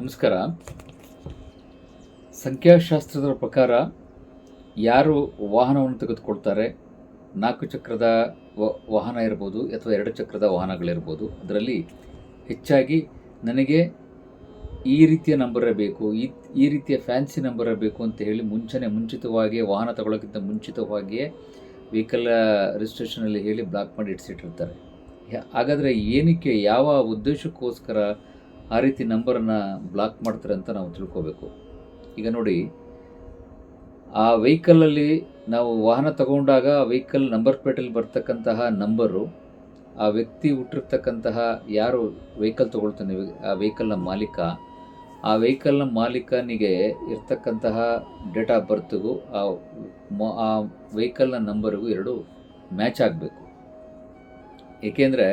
ನಮಸ್ಕಾರ. ಸಂಖ್ಯಾಶಾಸ್ತ್ರದ ಪ್ರಕಾರ ಯಾರು ವಾಹನವನ್ನು ತೆಗೆದುಕೊಳ್ತಾರೆ? ನಾಲ್ಕು ಚಕ್ರದ ವಾಹನ ಇರ್ಬೋದು ಅಥವಾ ಎರಡು ಚಕ್ರದ ವಾಹನಗಳಿರ್ಬೋದು. ಅದರಲ್ಲಿ ಹೆಚ್ಚಾಗಿ ನನಗೆ ಈ ರೀತಿಯ ನಂಬರೇ ಬೇಕು, ಈ ಈ ರೀತಿಯ ಫ್ಯಾನ್ಸಿ ನಂಬರೇ ಬೇಕು ಅಂತ ಹೇಳಿ ಮುಂಚೆನೇ ಮುಂಚಿತವಾಗಿಯೇ, ವಾಹನ ತಗೊಳ್ಳೋಕ್ಕಿಂತ ಮುಂಚಿತವಾಗಿಯೇ ವೆಹಿಕಲ್ ರಿಜಿಸ್ಟ್ರೇಷನಲ್ಲಿ ಹೇಳಿ ಬ್ಲಾಕ್ ಮಾಡಿ ಇಡಿಸಿಟ್ಟಿರ್ತಾರೆ. ಹಾಗಾದರೆ ಏನಕ್ಕೆ ಯಾವ ಉದ್ದೇಶಕ್ಕೋಸ್ಕರ ಆ ರೀತಿ ನಂಬರನ್ನು ಬ್ಲಾಕ್ ಮಾಡ್ತಾರೆ ಅಂತ ನಾವು ತಿಳ್ಕೋಬೇಕು. ಈಗ ನೋಡಿ, ಆ ವೆಹಿಕಲಲ್ಲಿ ನಾವು ವಾಹನ ತಗೊಂಡಾಗ ಆ ವೆಹಿಕಲ್ ನಂಬರ್ ಪ್ಲೇಟಲ್ಲಿ ಬರ್ತಕ್ಕಂತಹ ನಂಬರು ಆ ವ್ಯಕ್ತಿ ಹುಟ್ಟಿರ್ತಕ್ಕಂತಹ ಯಾರು ವೆಹಿಕಲ್ ತೊಗೊಳ್ತಾನೆ, ಆ ವೆಹಿಕಲ್ನ ಮಾಲೀಕ, ಆ ವೆಹಿಕಲ್ನ ಮಾಲೀಕನಿಗೆ ಇರ್ತಕ್ಕಂತಹ ಡೇಟ್ ಆಫ್ ಬರ್ತ್ಗೂ ಆ ಆ ವೆಹಿಕಲ್ನ ನಂಬರ್ಗೂ ಎರಡು ಮ್ಯಾಚ್ ಆಗಬೇಕು. ಏಕೆಂದರೆ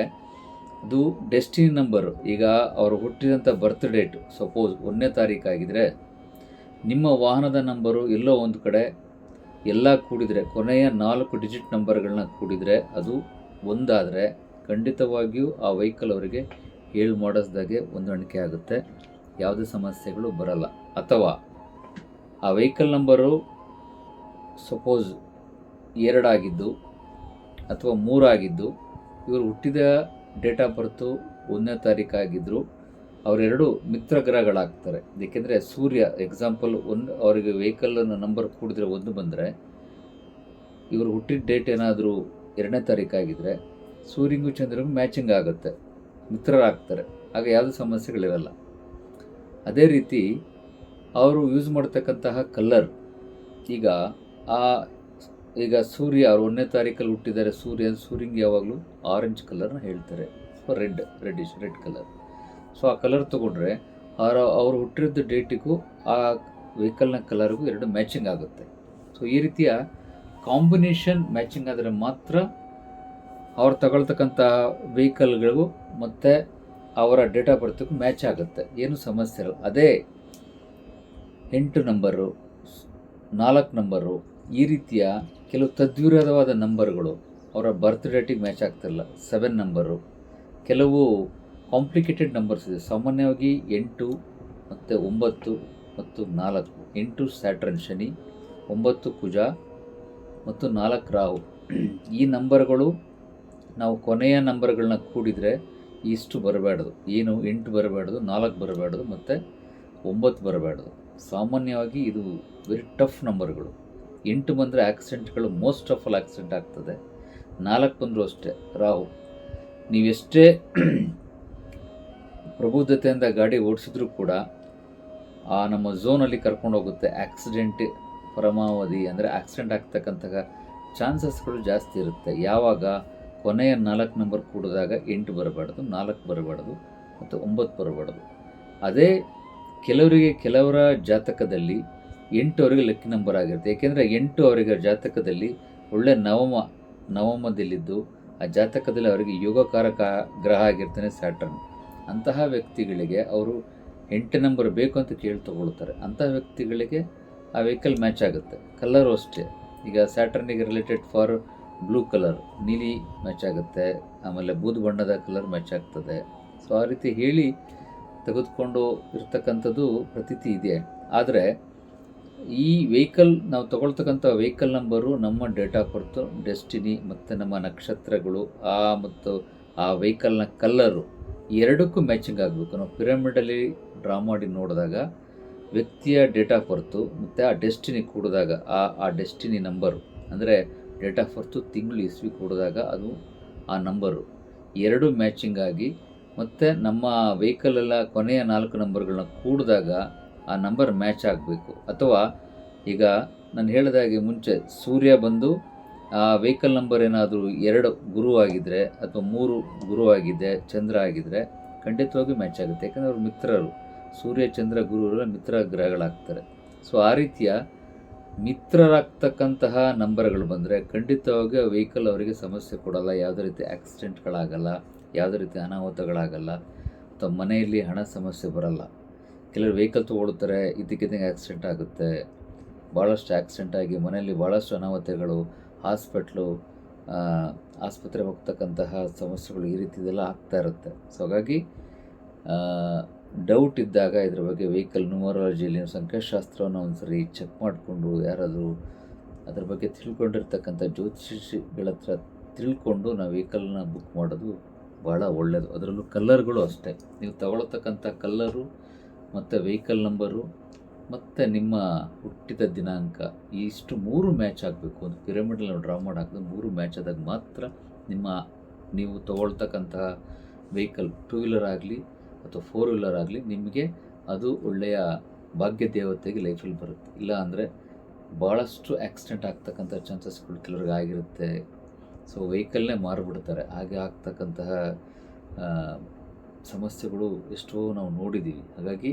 ಅದು ಡೆಸ್ಟಿನಿ ನಂಬರ್ ಈಗ ಅವರು ಹುಟ್ಟಿದಂಥ ಬರ್ತ್ ಡೇಟ್ ಸಪೋಸ್ ಒಂದನೇ ತಾರೀಕಾಗಿದ್ದರೆ ನಿಮ್ಮ ವಾಹನದ ನಂಬರು ಎಲ್ಲೋ ಒಂದು ಕಡೆ ಎಲ್ಲ ಕೂಡಿದರೆ, ಕೊನೆಯ ನಾಲ್ಕು ಡಿಜಿಟ್ ನಂಬರ್ಗಳನ್ನ ಕೂಡಿದರೆ ಅದು ಒಂದಾದರೆ ಖಂಡಿತವಾಗಿಯೂ ಆ ವೆಹಿಕಲ್ ಅವರಿಗೆ ಹೇಳಿ ಮಾಡಿಸ್ದಾಗೆ ಹೊಂದಾಣಿಕೆ ಆಗುತ್ತೆ. ಯಾವುದೇ ಸಮಸ್ಯೆಗಳು ಬರಲ್ಲ. ಅಥವಾ ಆ ವೆಹಿಕಲ್ ನಂಬರು ಸಪೋಸ್ ಎರಡಾಗಿದ್ದು ಅಥವಾ ಮೂರಾಗಿದ್ದು ಇವರು ಹುಟ್ಟಿದ ಡೇಟ್ ಆಫ್ ಬರ್ತು ಒಂದನೇ ತಾರೀಕಾಗಿದ್ದರು ಅವರೆರಡು ಮಿತ್ರ ಗ್ರಹಗಳಾಗ್ತಾರೆ. ಏಕೆಂದರೆ ಸೂರ್ಯ ಎಕ್ಸಾಂಪಲ್ ಒಂದು ಅವರಿಗೆ ವೆಹಿಕಲನ್ನು ನಂಬರ್ ಕೂಡಿದ್ರೆ ಒಂದು ಬಂದರೆ, ಇವರು ಹುಟ್ಟಿದ ಡೇಟ್ ಏನಾದರೂ ಎರಡನೇ ತಾರೀಕಾಗಿದ್ದರೆ ಸೂರ್ಯಂಗೂ ಚಂದ್ರಗೂ ಮ್ಯಾಚಿಂಗ್ ಆಗುತ್ತೆ, ಮಿತ್ರರಾಗ್ತಾರೆ. ಆಗ ಯಾವುದೇ ಸಮಸ್ಯೆಗಳಿರಲ್ಲ. ಅದೇ ರೀತಿ, ಅವರು ಯೂಸ್ ಮಾಡ್ತಕ್ಕಂತಹ ಕಲ್ಲರ್ ಈಗ ಆ ಈಗ ಸೂರ್ಯ ಅವರು ಒಂದನೇ ತಾರೀಕಲ್ಲಿ ಹುಟ್ಟಿದ್ದಾರೆ. ಸೂರ್ಯ, ಸೂರ್ಯಂಗೆ ಯಾವಾಗಲೂ ಆರೆಂಜ್ ಕಲರ್ನ ಹೇಳ್ತಾರೆ. So red reddish red colour so ಆ ಕಲರ್ ತೊಗೊಂಡ್ರೆ ಅವರ, ಅವರು ಹುಟ್ಟಿರೋದು ಡೇಟಿಗೂ ಆ ವೆಹಿಕಲ್ನ ಕಲರ್ಗೂ ಎರಡು ಮ್ಯಾಚಿಂಗ್ ಆಗುತ್ತೆ. ಸೊ ಈ ರೀತಿಯ ಕಾಂಬಿನೇಷನ್ ಮ್ಯಾಚಿಂಗ್ ಆದರೆ ಮಾತ್ರ ಅವ್ರು ತಗೊಳ್ತಕ್ಕಂಥ ವೆಹಿಕಲ್ಗಳಿಗೂ ಮತ್ತು ಅವರ ಡೇಟ್ ಆಫ್ ಬರ್ತಿಗೂ ಮ್ಯಾಚ್ ಆಗುತ್ತೆ. ಏನು ಸಮಸ್ಯೆ ಇರಲ್ಲ. ಅದೇ ಎಂಟು ನಂಬರು ನಾಲ್ಕು ನಂಬರು ಈ ರೀತಿಯ ಕೆಲವು ತದ್ವಿರೋಧವಾದ ನಂಬರ್ಗಳು, ಅವರ ಬರ್ತ್ ಡೇಟಿಗೆ ಮ್ಯಾಚ್ ಆಗ್ತಿಲ್ಲ ಸೆವೆನ್ ನಂಬರು ಕೆಲವು ಕಾಂಪ್ಲಿಕೇಟೆಡ್ ನಂಬರ್ಸ್ ಇದೆ. ಸಾಮಾನ್ಯವಾಗಿ ಎಂಟು ಮತ್ತು ಒಂಬತ್ತು ಮತ್ತು ನಾಲ್ಕು. ಎಂಟು ಸ್ಯಾಟ್ರನ್ ಶನಿ, ಒಂಬತ್ತು ಕುಜ ಮತ್ತು ನಾಲ್ಕು ರಾಹು. ಈ ನಂಬರ್ಗಳು ನಾವು ಕೊನೆಯ ನಂಬರ್ಗಳನ್ನ ಕೂಡಿದರೆ ಇಷ್ಟು ಬರಬಾರ್ದು ಏನು, ಎಂಟು ಬರಬಾರ್ದು ನಾಲ್ಕು ಬರಬಾರ್ದು ಮತ್ತು ಒಂಬತ್ತು ಬರಬಾರ್ದು ಸಾಮಾನ್ಯವಾಗಿ ಇದು ವೆರಿ ಟಫ್ ನಂಬರ್ಗಳು ಎಂಟು ಬಂದರೆ ಆಕ್ಸಿಡೆಂಟ್ಗಳು ಮೋಸ್ಟ್ ಆಫ್ ಆಲ್ ಆಕ್ಸಿಡೆಂಟ್ ಆಗ್ತದೆ. ನಾಲ್ಕು ಬಂದರೂ ಅಷ್ಟೇ. ರಾಹು, ನೀವೆಷ್ಟೇ ಪ್ರಬುದ್ಧತೆಯಿಂದ ಗಾಡಿ ಓಡಿಸಿದ್ರೂ ಕೂಡ ಆ ನಮ್ಮ ಝೋನಲ್ಲಿ ಕರ್ಕೊಂಡು ಹೋಗುತ್ತೆ ಆಕ್ಸಿಡೆಂಟ್ ಪರಮಾವಧಿ ಅಂದರೆ ಆಕ್ಸಿಡೆಂಟ್ ಆಗ್ತಕ್ಕಂತಹ ಚಾನ್ಸಸ್ಗಳು ಜಾಸ್ತಿ ಇರುತ್ತೆ. ಯಾವಾಗ ಕೊನೆಯ ನಾಲ್ಕು ನಂಬರ್ ಕೂಡಿದಾಗ ಎಂಟು ಬರಬಾರ್ದು, ನಾಲ್ಕು ಬರಬಾರ್ದು ಮತ್ತು ಒಂಬತ್ತು ಬರಬಾರ್ದು. ಅದೇ ಕೆಲವರಿಗೆ ಕೆಲವರ ಜಾತಕದಲ್ಲಿ ಎಂಟು ಅವರಿಗೆ ಲಕ್ಕಿ ನಂಬರ್ ಆಗಿರುತ್ತೆ. ಏಕೆಂದರೆ ಎಂಟು ಅವರಿಗೆ ಜಾತಕದಲ್ಲಿ ಒಳ್ಳೆ ನವಮ, ನವಮದಲ್ಲಿದ್ದು ಆ ಜಾತಕದಲ್ಲಿ ಅವರಿಗೆ ಯೋಗಕಾರಕ ಗ್ರಹ ಆಗಿರ್ತಾನೆ ಸ್ಯಾಟರ್ನ್ ಅಂತಹ ವ್ಯಕ್ತಿಗಳಿಗೆ ಅವರು ಎಂಟು ನಂಬರ್ ಬೇಕು ಅಂತ ಕೇಳಿ ತೊಗೊಳ್ತಾರೆ. ಅಂತಹ ವ್ಯಕ್ತಿಗಳಿಗೆ ಆ ವೆಹಿಕಲ್ ಮ್ಯಾಚ್ ಆಗುತ್ತೆ. ಕಲರು ಅಷ್ಟೇ. ಈಗ ಸ್ಯಾಟರ್ನಿಗೆ ರಿಲೇಟೆಡ್ ಫಾರ್ ಬ್ಲೂ ಕಲರ್ ನೀಲಿ ಮ್ಯಾಚ್ ಆಗುತ್ತೆ. ಆಮೇಲೆ ಬೂದು ಬಣ್ಣದ ಕಲರ್ ಮ್ಯಾಚ್ ಆಗ್ತದೆ. ಸೊ ಆ ರೀತಿ ಹೇಳಿ ತೆಗೆದುಕೊಂಡು ಇರ್ತಕ್ಕಂಥದ್ದು ಪ್ರತೀತಿ ಇದೆ. ಆದರೆ ಈ ವೆಹಿಕಲ್, ನಾವು ತಗೊಳ್ತಕ್ಕಂಥ ವೆಹಿಕಲ್ ನಂಬರು ನಮ್ಮ ಡೇಟ್ ಆಫ್ ಬರ್ತು, ಡೆಸ್ಟಿನಿ ಮತ್ತು ನಮ್ಮ ನಕ್ಷತ್ರಗಳು, ಆ ಮತ್ತು ಆ ವೆಹಿಕಲ್ನ ಕಲ್ಲರು ಎರಡಕ್ಕೂ ಮ್ಯಾಚಿಂಗ್ ಆಗಬೇಕು. ನಾವು ಪಿರಮಿಡಲ್ಲಿ ಡ್ರಾ ಮಾಡಿ ನೋಡಿದಾಗ ವ್ಯಕ್ತಿಯ ಡೇಟ್ ಆಫ್ ಬರ್ತು ಮತ್ತು ಆ ಡೆಸ್ಟಿನಿ ಕೂಡಿದಾಗ, ಆ ಆ ಡೆಸ್ಟಿನಿ ನಂಬರು, ಅಂದರೆ ಡೇಟ್ ಆಫ್ ಬರ್ತು ತಿಂಗಳು ಇಸ್ವಿ ಕೂಡಿದಾಗ ಅದು ಆ ನಂಬರು ಎರಡು ಮ್ಯಾಚಿಂಗ್ ಆಗಿ ಮತ್ತು ನಮ್ಮ ವೆಹಿಕಲೆಲ್ಲ ಕೊನೆಯ ನಾಲ್ಕು ನಂಬರ್ಗಳನ್ನ ಕೂಡಿದಾಗ ಆ ನಂಬರ್ ಮ್ಯಾಚ್ ಆಗಬೇಕು. ಅಥವಾ ಈಗ ನಾನು ಹೇಳಿದಾಗೆ ಮುಂಚೆ ಸೂರ್ಯ ಬಂದು ಆ ವೆಹಿಕಲ್ ನಂಬರ್ ಏನಾದರೂ ಎರಡು ಗುರು ಆಗಿದ್ದರೆ ಅಥವಾ ಮೂರು ಗುರು ಆಗಿದೆ ಚಂದ್ರ ಆಗಿದ್ದರೆ ಖಂಡಿತವಾಗಿ ಮ್ಯಾಚ್ ಆಗುತ್ತೆ. ಯಾಕಂದರೆ ಅವರು ಮಿತ್ರರು. ಸೂರ್ಯ, ಚಂದ್ರ, ಗುರು ಮಿತ್ರ ಗ್ರಹಗಳಾಗ್ತಾರೆ. ಸೊ ಆ ರೀತಿಯ ಮಿತ್ರರಾಗ್ತಕ್ಕಂತಹ ನಂಬರ್ಗಳು ಬಂದರೆ ಖಂಡಿತವಾಗಿ ಆ ವೆಹಿಕಲ್ ಅವರಿಗೆ ಸಮಸ್ಯೆ ಕೊಡಲ್ಲ. ಯಾವುದೇ ರೀತಿ ಆಕ್ಸಿಡೆಂಟ್ಗಳಾಗಲ್ಲ ಯಾವುದೇ ರೀತಿ ಅನಾಹುತಗಳಾಗಲ್ಲ, ಅಥವಾ ಮನೆಯಲ್ಲಿ ಹಣ ಸಮಸ್ಯೆ ಬರಲ್ಲ. ಕೆಲವರು ವೆಹಿಕಲ್ ತೊಗೊಳ್ತಾರೆ ಇದ್ದಕ್ಕಿದ್ದಂಗೆ ಆಕ್ಸಿಡೆಂಟ್ ಆಗುತ್ತೆ. ಭಾಳಷ್ಟು ಆಕ್ಸಿಡೆಂಟ್ ಆಗಿ ಮನೆಯಲ್ಲಿ ಭಾಳಷ್ಟು ಅನಾಹುತಗಳು ಹಾಸ್ಪಿಟ್ಲು ಆಸ್ಪತ್ರೆ ಹೋಗ್ತಕ್ಕಂತಹ ಸಮಸ್ಯೆಗಳು ಈ ರೀತಿದೆಲ್ಲ ಆಗ್ತಾ ಇರುತ್ತೆ. ಸೊ ಹಾಗಾಗಿ ಡೌಟ್ ಇದ್ದಾಗ ಇದ್ರ ಬಗ್ಗೆ ವೆಹಿಕಲ್ ನ್ಯೂಮರಾಲಜಿಯಲ್ಲಿ ಸಂಖ್ಯಾಶಾಸ್ತ್ರವನ್ನು ಒಂದು ಸರಿ ಚೆಕ್ ಮಾಡಿಕೊಂಡು ಯಾರಾದರೂ ಅದ್ರ ಬಗ್ಗೆ ತಿಳ್ಕೊಂಡಿರ್ತಕ್ಕಂಥ ಜ್ಯೋತಿಷಿಗಳ ಹತ್ರ ತಿಳ್ಕೊಂಡು ನಾವು ವೆಹಿಕಲ್ನ ಬುಕ್ ಮಾಡೋದು ಭಾಳ ಒಳ್ಳೆಯದು ಅದರಲ್ಲೂ ಕಲ್ಲರ್ಗಳು ಅಷ್ಟೇ. ನೀವು ತಗೊಳ್ತಕ್ಕಂಥ ಕಲ್ಲರು ಮತ್ತು ವೆಹಿಕಲ್ ನಂಬರು ಮತ್ತು ನಿಮ್ಮ ಹುಟ್ಟಿದ ದಿನಾಂಕ, ಇಷ್ಟು ಮೂರು ಮ್ಯಾಚ್ ಆಗಬೇಕು. ಒಂದು ಪಿರಮಿಡಲ್ಲಿ ಡ್ರಾ ಮಾಡಿ ಹಾಕಿದ್ರೆ ಮೂರು ಮ್ಯಾಚ್ ಆದಾಗ ಮಾತ್ರ ನಿಮ್ಮ, ನೀವು ತಗೊಳ್ತಕ್ಕಂತಹ ವೆಹಿಕಲ್ ಟೂ ವೀಲರ್ ಆಗಲಿ ಅಥವಾ ಫೋರ್ ವೀಲರ್ ಆಗಲಿ ನಿಮಗೆ ಅದು ಒಳ್ಳೆಯ ಭಾಗ್ಯ ದೇವತೆಗೆ ಲೈಫಲ್ಲಿ ಬರುತ್ತೆ. ಇಲ್ಲ ಅಂದರೆ ಭಾಳಷ್ಟು ಆಕ್ಸಿಡೆಂಟ್ ಆಗ್ತಕ್ಕಂಥ ಚಾನ್ಸಸ್ಗಳು ಕೆಲವ್ರಿಗೆ ಆಗಿರುತ್ತೆ. ಸೊ ವೆಹಿಕಲ್ನೇ ಮಾರಿಬಿಡ್ತಾರೆ. ಹಾಗೆ ಆಗ್ತಕ್ಕಂತಹ ಸಮಸ್ಯೆಗಳು ಎಷ್ಟೋ ನಾವು ನೋಡಿದ್ದೀವಿ. ಹಾಗಾಗಿ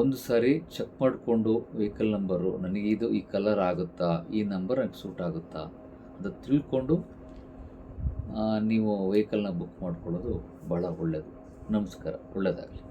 ಒಂದು ಸಾರಿ ಚೆಕ್ ಮಾಡಿಕೊಂಡು ವೆಹಿಕಲ್ ನಂಬರು ನನಗೆ ಇದು ಈ ಕಲರ್ ಆಗುತ್ತಾ, ಈ ನಂಬರ್ ನನಗೆ ಸೂಟ್ ಆಗುತ್ತಾ ಅಂತ ತಿಳ್ಕೊಂಡು ನೀವು ವೆಹಿಕಲ್ನ ಬುಕ್ ಮಾಡ್ಕೊಳ್ಳೋದು ಭಾಳ ಒಳ್ಳೆಯದು ನಮಸ್ಕಾರ. ಒಳ್ಳೆಯದಾಗಲಿ